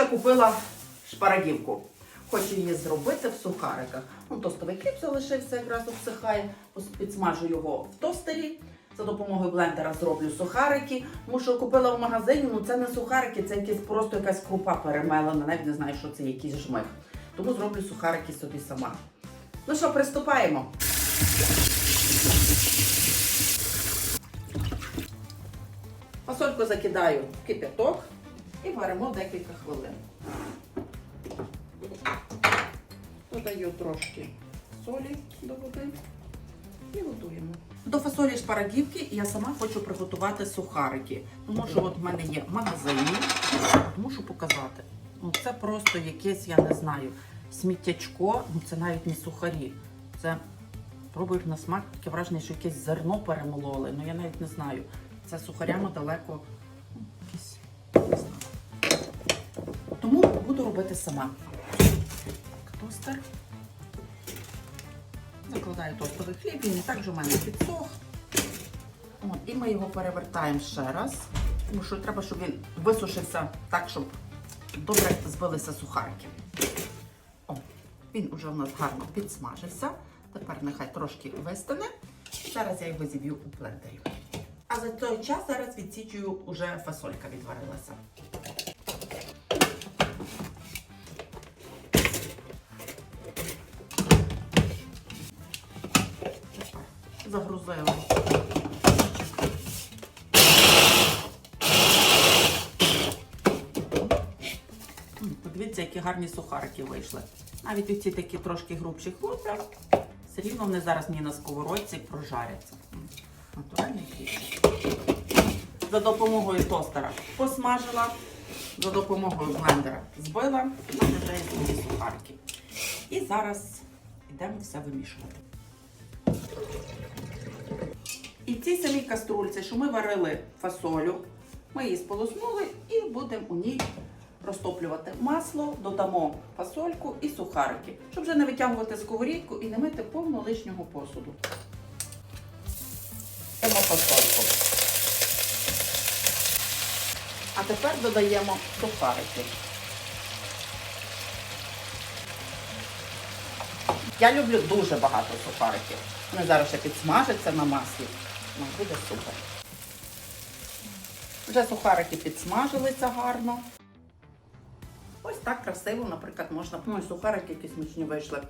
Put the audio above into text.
ще купила шпарагівку. Хочу її зробити в сухариках. Ну, тостовий хліб залишився, якраз обсихає. Підсмажу його в тостері. За допомогою блендера зроблю сухарики. Тому що купила в магазині, ну це не сухарики, це якісь просто якась крупа перемелена, навіть не знаю, що це якийсь жмих. Тому зроблю сухарики собі сама. Ну що, приступаємо. Фасольку закидаю в кипяток і варимо декілька хвилин. Додаю трошки солі до води і готуємо. До фасолі шпарагівки я сама хочу приготувати сухарики. Тому що от в мене є магазині. Мушу показати. Ну, це просто якесь, я не знаю, сміттячко, ну це навіть не сухарі. Це пробуєш на смак, таке враження, що якесь зерно перемололи. Ну я навіть не знаю. Це сухарями далеко. Якісь, буду робити сама. Тостер. Закладаю тостовий хліб, він і так же у мене підсох. От, і ми його перевертаємо ще раз, тому що треба, щоб він висушився так, щоб добре збилися сухарики. О, він вже у нас гарно підсмажився. Тепер нехай трошки вистане. Зараз я його зіб'ю у блендері. А за той час зараз відсічую уже фасолька відварилася. Загрузила. М, Подивіться, які гарні сухарики вийшли. Навіть оці такі трошки грубші хлопця, все рівно вони зараз мені на сковородці прожаряться. Натуральний хліб. За допомогою тостера посмажила, за допомогою блендера збила, і вже є свої сухарики. І зараз йдемо все вимішувати. І в цій самій каструльці, що ми варили фасолю, ми її сполоснули і будемо у ній розтоплювати масло, додамо фасольку і сухарики, щоб вже не витягувати сковорідку і не мити повно лишнього посуду. Додаємо фасольку. А тепер додаємо сухарики. Я люблю дуже багато сухариків. Вони зараз ще підсмажаться на маслі. Ну, буде супер. Вже сухарики підсмажилися гарно. Ось так красиво, наприклад, можна. Ну, і сухарики якісь смачні вийшли.